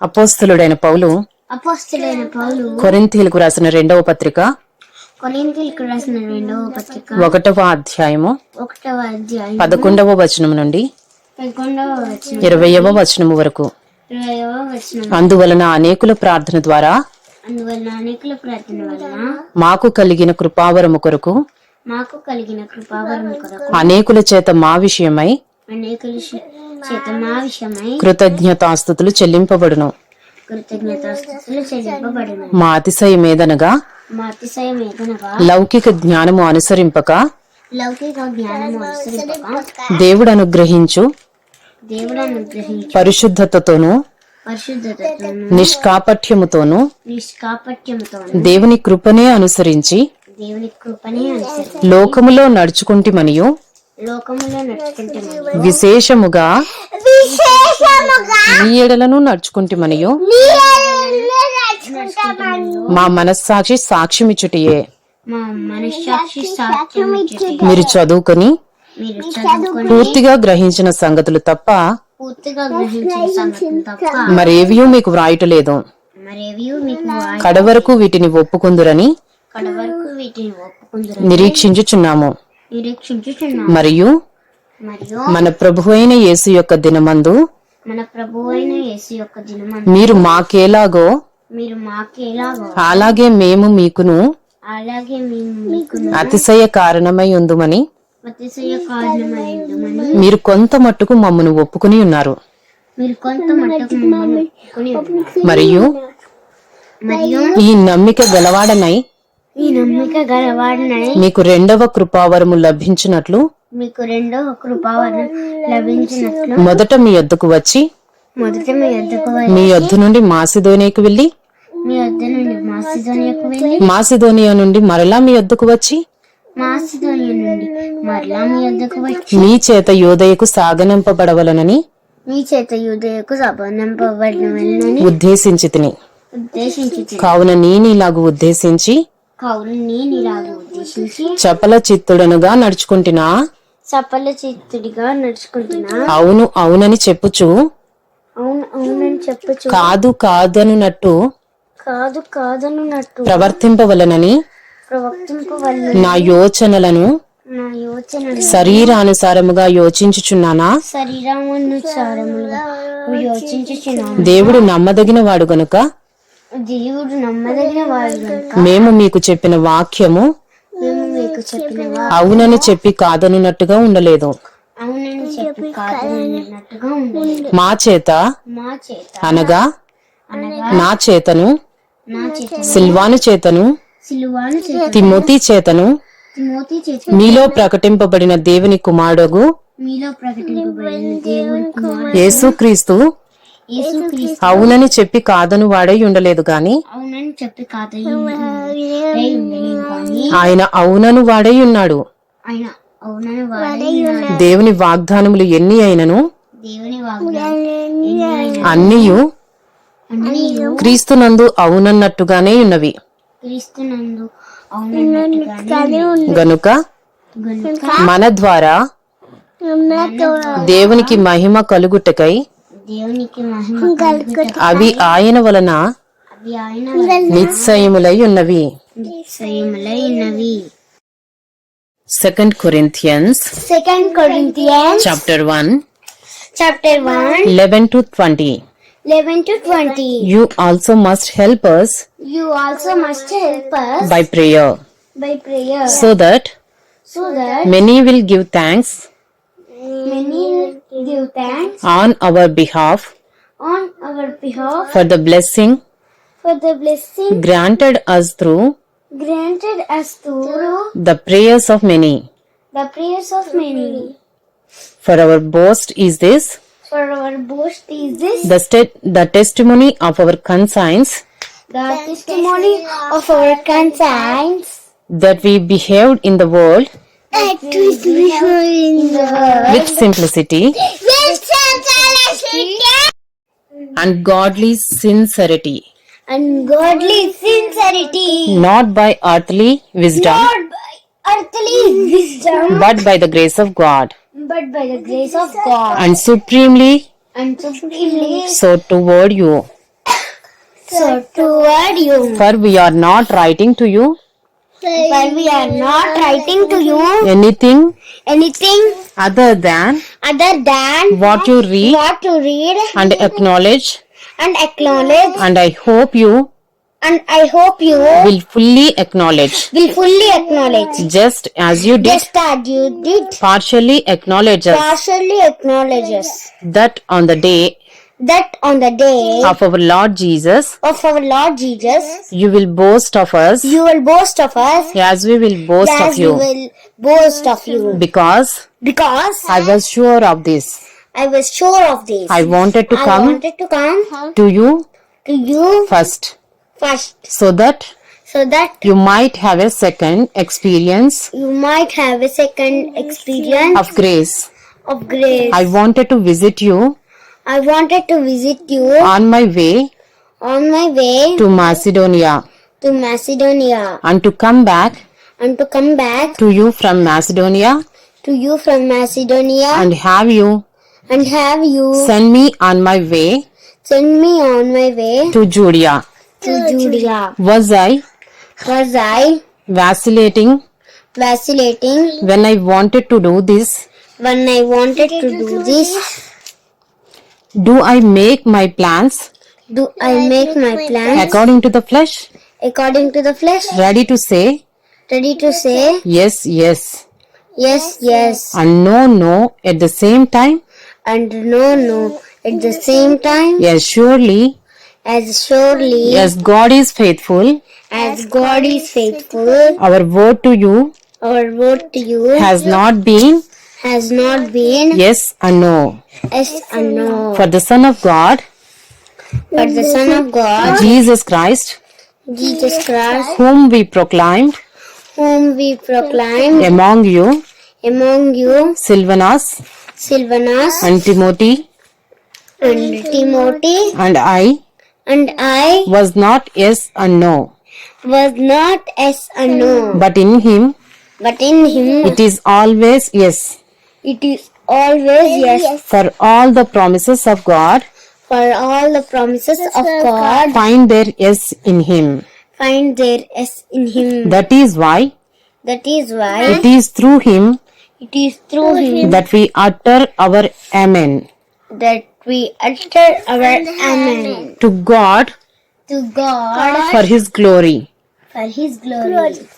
అపోస్తులుడైన పౌలు అపోస్తులైన పౌలు కొరింథీలకు రాసిన రెండవ పత్రిక కొరింథీలకు రాసిన రెండవ పత్రిక ఒకటవ అధ్యాయము ఒకటవ అధ్యాయం పదకొండవ వచనం నుండి పదకొండవ వచనం ఇరవయవ వచనము వరకు. ఇరవయవ వచనం. అందువలన అనేకుల ప్రార్థన ద్వారా అందువల్ల అనేకుల ప్రార్థన వలన మాకు కలిగిన కృపావరము కొరకు మాకు కలిగిన కృపావరం కొరకు అనేకుల చేత మా విషయమై అనేకుల శ- చేత మా విషయమై కృతజ్ఞతాస్థుతులు చెల్లింపబడును. మాతిశయమేదనగా? లౌకిక జ్ఞానము అనుసరింపక? దేవుడు అనుగ్రహించు పరిశుద్ధతతోను? నిష్కాపఠ్యముతోను దేవుని కృపనే అనుసరించి? లోకములో నడుచుకుంటి మరియు విశేషముగా నీ ఎడలను నడుచుకుంటే మనయు మా మనస్సాక్షి సాక్ష్యమిచ్చుటియే. మీరు చదువుకొని పూర్తిగా గ్రహించిన సంగతులు తప్ప మరేవియూ మీకు వ్రాయటలేదు. కడవరకు వీటిని ఒప్పుకుందురని నిరీక్షించుచున్నాము. మరియు మరియు మన ప్రభు అయిన యేసు యొక్క దినమందు మన ప్రభు అయిన యేసు యొక్క దినమందు మీరు మాకేలాగో మీరు మాకేలాగో అలాగే మేము మీకును అలాగే మేము అతిశయ కారణమై ఉందుమని అతిశయ కారణమైందమని మీరు కొంత మట్టుకు మమ్మను ఒప్పుకుని ఉన్నారు మీరు కొంత మట్టుకు. మరియు ఈ నమ్మిక గలవాడినై మీకు రెండవ కృపావరము లభించినట్లు మీకు రెండవ కృపావరం లభించినట్లు మొదట మీ యొద్దకు వచ్చి మొదట మీ యొద్దకు మీ యొద్ద నుండి మాసిదోనియకు వెళ్ళి మీ వద్ద నుండి మాసిధోనియకు వెళ్ళి మాసిదోనియా నుండి మరలా మీ యొద్దకు వచ్చి మాసిధోనియ నుండి మరలా మీ వద్దకు వచ్చి మీ చేత యోదయకు సాగనంపబడవలనని మీ చేత యూదయకు సంబంధింపబడిన వెళ్ళని ఉద్దేశించి తిని. కావున నేనిలాగు ఉద్దేశించి చపల చిత్తుడనుగా నడుచుకుంటున్నా? సఫల చిత్తుడిగా నడుచుకుంటున్నా. అవును అవునని చెప్పుచు. అవును అవునని చెప్పచ్చు కాదు కాదనున్నట్టు కాదు కాదనున్నట్టు ప్రవర్తింపవలనని నా యోచనలను శరీరానుసారముగా యోచించుచున్నానా? శరీరానుసారములుగా యోచించుచున్నాను. దేవుడు నమ్మదగిన వాడు గనుక దేవుడు నమ్మదగిన వాడు మేము మీకు చెప్పిన వాక్యము మేము మీకు చెప్పిన వా- అవునని చెప్పి కాదనున్నట్టుగా ఉండలేదు. అవునని చెప్పి కాదన్నట్టుగా ఉండలేదు. మా చేత మా చేత అనగా నా చేతను నా చేత సిల్వాను చేతను సిలువాను చేత తిమోతి చేతను తిమోతి చేత మీలో ప్రకటింపబడిన దేవుని కుమారుడు మీలో ప్రకటింపబడిన దేవుని కుమారుడు యేసుక్రీస్తు అవునని చెప్పి కాదను వాడై ఉండలేదు గాని అవునని చెప్పి ఆయన అవునను వాడై ఉన్నాడు. ఆయన అవునని వాడే ఉన్నాడు. దేవుని వాగ్దానములు ఎన్ని అయినను? దేవుని వాగ్దానం అన్నియు అన్ని క్రీస్తునందు అవునన్నట్టుగానే ఉన్నవి. క్రీస్తునందు అవునన్నట్టుగానే గనుక గనుక మన ద్వారా దేవునికి మహిమ కలుగుటకై దేవునికి మహిమ కలుగుట అవి ఆయన వలన అవి ఆయన నిశ్చయములై ఉన్నవి నిశ్చయములై ఉన్నవి second Corinthians second Corinthians chapter one chapter one eleven to twenty eleven to twenty you also must help us you also must help us by prayer by prayer so that so that many will give thanks many will give thanks on our behalf. on our behalf for the blessing for the blessing granted us through granted us through the prayers of many. the prayers of many. For our boast is this. For our boast is this. The, st- the testimony of our conscience. The testimony of our conscience. That we behaved in the world that we behave in the world with simplicity and godly sincerity, and godly sincerity, not by earthly wisdom, not by earthly wisdom, but by the grace of God, but by the grace of God, and supremely and supremely so toward you. So toward you. For we are not writing to you But we are not writing to you. Anything? Anything other than other than what you read what to read and acknowledge, and acknowledge. and I hope you And I hope you will fully acknowledge, will fully acknowledge. just as you did. Just as you did. Partially acknowledge us, partially acknowledges that on the day that on the day of our Lord Jesus, of our Lord Jesus, you will boast of us you will boast of us as we will boast as of we you, will boast of you. because Because I was sure of this. I was sure of this. I wanted to I come wanted to come to you to you first first so that so that you might have a second experience you might have a second experience of grace. of grace. I wanted to visit you I wanted to visit you on my way on my way to Macedonia to Macedonia and to come back and to come back to you from Macedonia to you from Macedonia and have you and have you send me on my way send me on my way to Judea. to Judea. Was I Was I vacillating vacillating when I wanted to do this? when I wanted to do this? Do I make my plans? Do I make my plans? according to the flesh? according to the flesh? Ready to say? Ready to say? Yes, yes, yes, yes, and no, no at the same time? and no, no at the same time? Yes, surely, As surely yes, God is faithful. as God is faithful, Our word to you our word to you has not been has not been yes and no. yes and no. For the Son of God, But the Son of God, Jesus Christ, Jesus Christ, whom we proclaimed whom we proclaimed. among you, among you, Silvanus Silvanus and Timothy, and Timothy, and I, and I was not yes and no, was not yes and no, but in Him but in Him it is always yes. It is always yes. For all the promises of God For all the promises of God find their yes in Him. find their yes in Him. That is why That is why it is through Him it is through Him that we utter our Amen. that we utter our Amen To God to God for His glory. for His glory.